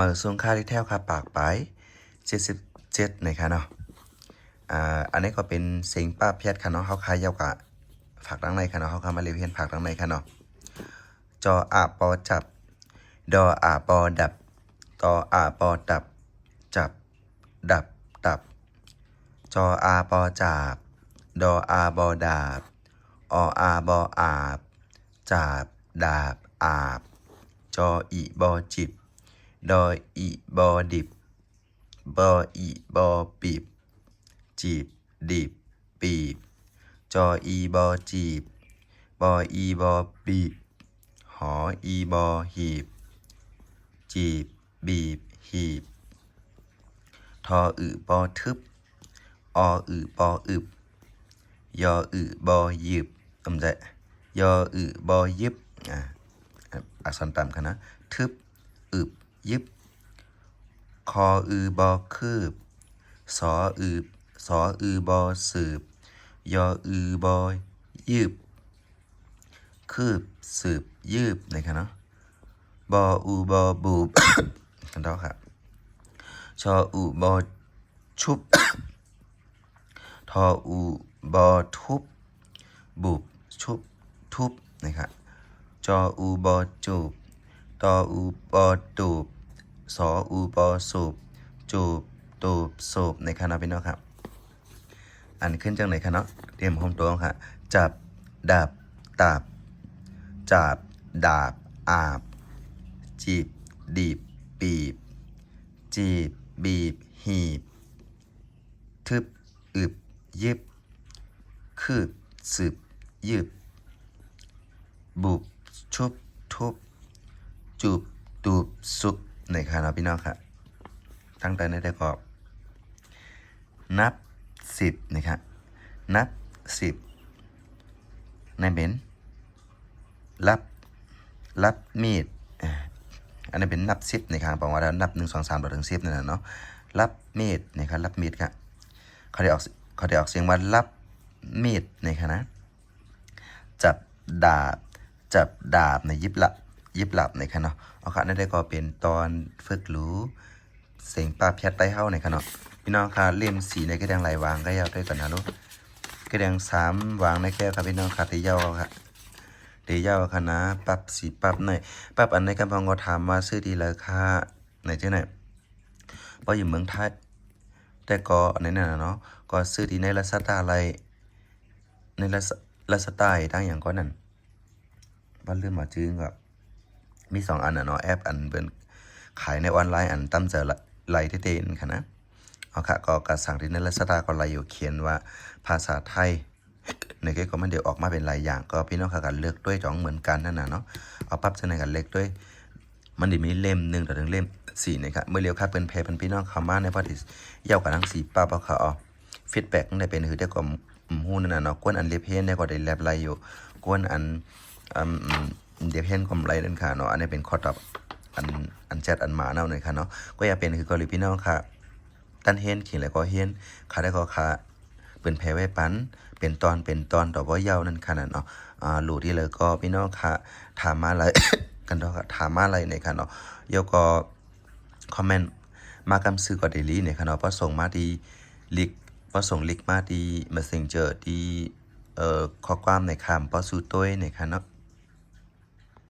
มาส่งค่าที่แถวค่าปากไป77นะคะเนาะอ่าอันนี้ก็เป็นเสียงป้าเพียรค่ะเนาะเฮาคายเยาวกะฝากดังในค่ะเนาะเฮาคามาเรียนเพียนฝากดังในค่ะเนาะจออาปอจับ ดออาปอดับตออาปอดับ จับ ดับดับ จออาปอจาบดออาบอดาบ ออาบออาบ จาบ ดาบ อาบ จออีบอจิบ ดออีบอดิบบออีบอปีบจีบดิบปีบจออีบอจีบบออีบอบีบหออีบอหีบ จีบบีบหีบทออือบอทึบออือบออึบยออือบอยึบอำจะยออือบอยึบอ่าอักษรต่ำกันนะทึบอึบ ยึบ คออือบอคืบ สออืบสออือบอสืบ ยออือบอยืบ คืบสืบยืบนะครับเนาะบออูบอบูบกันต่อครับชออูบอชุบ ทออูบอทุบ บุบชุบ ทุบนะครับจออูบอจูบ ตออูบอตูบสออูบอสูบจูบตูบสูบในคณะพี่น้องครับอันขึ้นจังไหนคะเนาะเตรียมพร้อมตัวค่ะ จับดับตับจับดาบอาบ จีบดีบปีบ จีบบีบหีบ ทึบอึบยิบคืบสืบยืบ บุบชุบทุบ จูบตูบสุบในคณะพี่น้องค่ะตั้งแต่ในแต่กอบ นับสิบนะครับนับสิบในเบนรับรับมีดอันนี้เป็นนับสิบนะครับบอกว่าแล้วนับหนึ่งสองสามต่อถึงสิบนั่นนะเนาะรับมีดนะครับรับมีดครับเขาได้ออกเขาได้ออกเสียงว่ารับมีดนะครับนะจับดาบจับดาบในยิบหลับ ยิบหลับในครับเนาะเอาค่ะนั่นได้ก็เป็นตอนฝึกรู้เสียงปลาเพียดไต้เฮ้าในขณะพี่น้องค่ะเล่มสีในกระแดงลายวางก็ยาวด้วยกันนะลูกกระแดงสามวางในแก้วครับพี่น้องค่ะตีเย้าค่ะตีเย้าค่ะนะปรับสีปรับหน่อยปรับอันในกำพังก็ถามว่าซื้อดีราคาไหนเจ้าไหนเพราะอยู่เมืองไทยแต่ก็ในนั้นนะเนาะก็ซื้อดีในลัสตาอะไรในลัสลัสตาตั้งอย่างก็นั่นบ้านเรื่องมาจื้งก็ มีสองอันนะเนาะแอปอันเป็นขายในออนไลน์อันตั้มเจอไลท์เตนค่ะนะเอาค่ะก็กระสั่งที่ในลัสตาก็ไลอยู่เขียนว่าภาษาไทยในเกก็มันเดี๋ยวออกมาเป็นหลายอย่าง ก็พี่น้องค่ะกันเลือกด้วยจ้องเหมือนกันนั่นน่ะเนาะเอาปรับจะในกันเล็กด้วย มันจะมีเล่มหนึ่งต่อถึงเล่มสี่นะครับเมื่อเรียวค่าเป็นเพย์เป็นพี่น้องเขามาในพอดีเย่ากับทั้งสี่ป้าเอาเขาเอฟีดแบ็กได้เป็นคือได้ก็หูนั่นน่ะเนาะกวนอันเลียเพนได้ก็ได้แลบไลอยู่กวนอันอืม เดียเพนกำไรนั่นค่ะเนาะอันนี้เป็นข้อตอบอันอันแชทอันหมาเน่าหน่อยค่ะเนาะก็อย่าเป็นคือกอลิพี่น้องค่ะตันเฮนขิงแล้วก็เฮนขาได้ก็ขาเป็นแพ้ไว้ปันเป็นตอนเป็นตอนต่อว่าเย้านั่นค่ะนั่นเนาะอ่าหลูที่เลยก็พี่น้องค่ะถามมาอะไรกันเนาะค่ะถามมาอะไรในค่ะเนาะโยก็คอมเมนต์มากำซื้อก็เดลี่เนี่ยค่ะเนาะพอส่งมาดีลิกพอส่งลิกมาดี messenger ดีเอ่อข้อความในคำพอสู้ต้วยในค่ะเนาะ